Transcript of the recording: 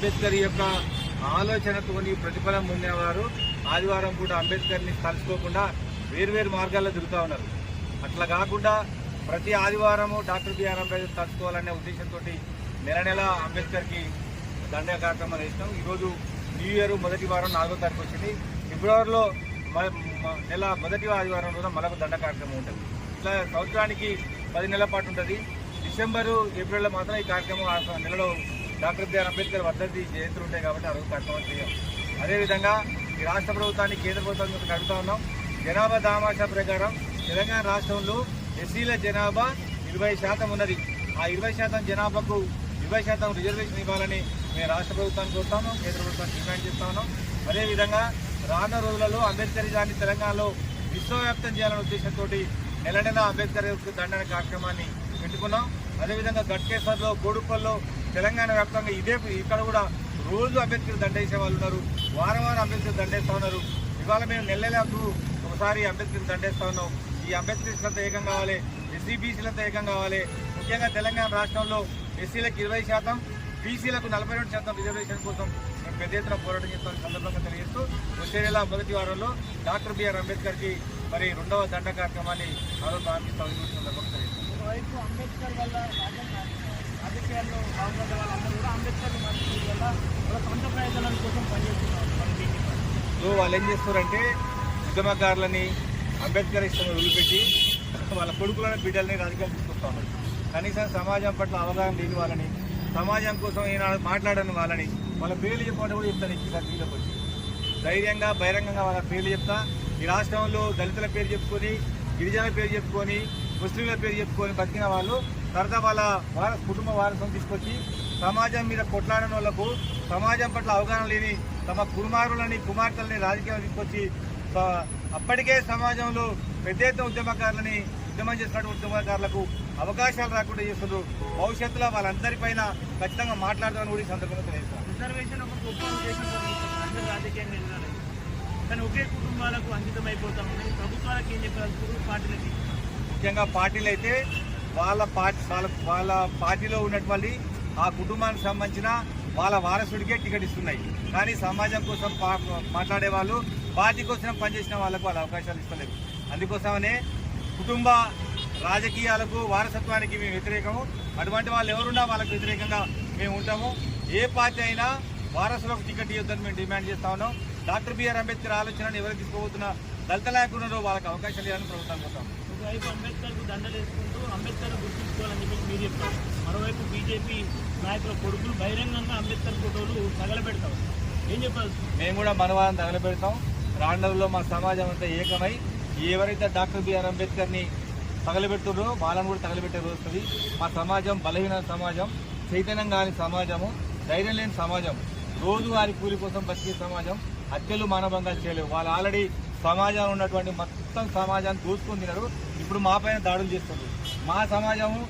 అంబేద్కర్ యొక్క ఆలోచనతోని ప్రతిఫలం పొందేవారు ఆదివారం కూడా అంబేద్కర్ని తలుచుకోకుండా వేరువేరు మార్గాల్లో తిరుగుతూ ఉన్నారు. అట్లా కాకుండా ప్రతి ఆదివారము డాక్టర్ బిఆర్ అంబేద్కర్ తలుచుకోవాలనే ఉద్దేశంతో నెల నెల అంబేద్కర్కి దండ కార్యక్రమాలు వేసినాం ఈరోజు న్యూ ఇయర్ మొదటి వారం నాలుగో తారీఖు వచ్చింది. ఫిబ్రవరిలో మ- నెల మొదటి ఆదివారం రోజున మరొక దండ కార్యక్రమం ఉంటుంది. ఇట్లా సంవత్సరానికి పది నెలల పాటు ఉంటుంది. డిసెంబరు ఏప్రిల్లో మాత్రం ఈ కార్యక్రమం ఆ నెలలో డాక్టర్ బిఆర్ అంబేద్కర్ వర్ధంతి జయంతులు ఉంటాయి కాబట్టి ఆ రోజు కార్యక్రమం చేయం. అదేవిధంగా ఈ రాష్ట్ర ప్రభుత్వాన్ని కేంద్ర ప్రభుత్వాన్ని అడుగుతా ఉన్నాం. జనాభా దామాషా ప్రకారం తెలంగాణ రాష్ట్రంలో ఎస్సీల జనాభా ఇరవై శాతం ఉన్నది. ఆ ఇరవై శాతం జనాభాకు ఇరవై శాతం రిజర్వేషన్ ఇవ్వాలని మేము రాష్ట్ర ప్రభుత్వాన్ని చూస్తాము కేంద్ర ప్రభుత్వాన్ని డిమాండ్ చేస్తా ఉన్నాం. అదేవిధంగా రానున్న రోజులలో అంబేద్కరిజాన్ని తెలంగాణలో విశ్వవ్యాప్తం చేయాలనే ఉద్దేశంతో నెల నెల అంబేద్కర్ దండన కార్యక్రమాన్ని పెట్టుకున్నాం. అదేవిధంగా గట్కేశ్వర్లో కోడుప్పల్లో తెలంగాణ వ్యాప్తంగా ఇదే ఇక్కడ కూడా రోజు అంబేద్కర్ దండేసే వాళ్ళు ఉన్నారు. వారం వారం అంబేద్కర్ దండేస్తూ ఉన్నారు. ఇవాళ మేము నెల ఒకసారి అంబేద్కర్ దండేస్తూ ఉన్నాం. ఈ అంబేద్కరిస్టులతో ఏకం కావాలి ఎస్సీ బీసీలతో ఏకం కావాలి. ముఖ్యంగా తెలంగాణ రాష్ట్రంలో ఎస్సీలకు ఇరవై శాతం బీసీలకు నలభై రెండు శాతం రిజర్వేషన్ కోసం మేము పెద్ద ఎత్తున పోరాటం చేస్తామని సందర్భంగా తెలియజేస్తూ వచ్చే నెల మొదటి వారంలో డాక్టర్ బిఆర్ అంబేద్కర్కి మరి రెండవ దండ కార్యక్రమాన్ని మరో రోజు సందర్భంగా తెలియజేస్తాం. ఒకవైపు రాజకీయాల్లో బాగుపడ్డ వాళ్ళందరూ కూడా అంబేద్కర్ మరణించడం వల్ల వాళ్ళ సొంత ప్రయోజనాల కోసం పనిచేస్తున్నారు మన సో వాళ్ళు ఏం చేస్తారంటే ఉద్యమకారులని అంబేద్కర్ ఇష్టం వదిలిపెట్టి వాళ్ళ కొడుకులను బిడ్డలని రాజకీయాలు తీసుకొస్తా కనీసం సమాజం పట్ల అవగాహన లేని వాళ్ళని సమాజం కోసం ఈయన మాట్లాడని వాళ్ళని వాళ్ళ పేర్లు చెప్పమంటే కూడా చెప్తాను ఇక్కడ దీనికి వచ్చి. ధైర్యంగా బహిరంగంగా వాళ్ళ పేర్లు చెప్తా. ఈ రాష్ట్రంలో దళితుల పేరు చెప్పుకొని గిరిజనుల పేరు చెప్పుకొని ముస్లింల పేరు చెప్పుకొని బతికిన వాళ్ళు తర్వాత వాళ్ళ వార కుటుంబ వారసం తీసుకొచ్చి సమాజం మీద కొట్లాడని వాళ్ళకు సమాజం పట్ల అవగాహన లేని తమ కుమారులని కుమార్తెలని రాజకీయాలు తీసుకొచ్చి అప్పటికే సమాజంలో పెద్ద ఎత్తున ఉద్యమకారులని ఉద్యమం చేసినటువంటి ఉద్యమకారులకు అవకాశాలు రాకుండా చేస్తున్నారు భవిష్యత్తులో వాళ్ళందరిపైన ఖచ్చితంగా మాట్లాడదామని కూడా ఈ సందర్భంగా తెలియజేస్తాను రిజర్వేషన్ ఒక గొప్ప ఉద్దేశం అందరూ రాజకీయంగా ఎదగాలి కానీ ఒకే కుటుంబాలకు అంకితం అయిపోతా ఉన్నాయి ప్రభుత్వాలకు ఏం చెప్పారు పార్టీలకి. ముఖ్యంగా పార్టీలు అయితే వాళ్ళ పార్టీ వాళ్ళ వాళ్ళ పార్టీలో ఉన్నటువంటి ఆ కుటుంబానికి సంబంధించిన వాళ్ళ వారసుడికే టికెట్ ఇస్తున్నాయి. కానీ సమాజం కోసం పా- మాట్లాడే వాళ్ళు పార్టీ కోసం పనిచేసిన వాళ్ళకు వాళ్ళ అవకాశాలు ఇస్తలేదు. అందుకోసమనే కుటుంబ రాజకీయాలకు వారసత్వానికి మేము వ్యతిరేకము. అటువంటి వాళ్ళు ఎవరున్నా వాళ్ళకు వ్యతిరేకంగా మేము ఉంటాము. ఏ పార్టీ అయినా వారసులకు టికెట్ ఇవ్వద్దని మేము డిమాండ్ చేస్తా ఉన్నాం. డాక్టర్ బిఆర్ అంబేద్కర్ ఆలోచనను ఎవరు తీసుకోబోతున్న దళిత నాయకులను వాళ్ళకి అవకాశాలు ఇవ్వాలని ప్రభుత్వం కోరుతాం ఒకవైపు అంబేద్కర్కు దండలు వేసుకుంటూ అంబేద్కర్ గుర్తించుకోవాలని చెప్పేసి మీరు చెప్తారు. మరోవైపు బీజేపీ నాయకుల కొడుకులు బహిరంగంగా అంబేద్కర్ ఫోటోలు తగలబెడతారు. ఏం చెప్పాలి? మేము కూడా మనవాదం తగలబెడతాం. రాండవులో మా సమాజం అంతా ఏకమై ఎవరైతే డాక్టర్ బిఆర్ అంబేద్కర్ని తగలబెడుతున్నారో వాళ్ళని కూడా తగలబెట్టే రోజు వస్తుంది. మా సమాజం బలహీన సమాజం చైతన్యం కాని సమాజము ధైర్యం లేని సమాజం రోజువారి కూలి కోసం బతికే సమాజం హత్యలు మానభంగాలు చేయలేవు. వాళ్ళు ఆల్రెడీ సమాజంలో ఉన్నటువంటి మొత్తం సమాజాన్ని దూసుకుని తినరు ఇప్పుడు మా పైన దాడులు చేస్తుంది మా సమాజము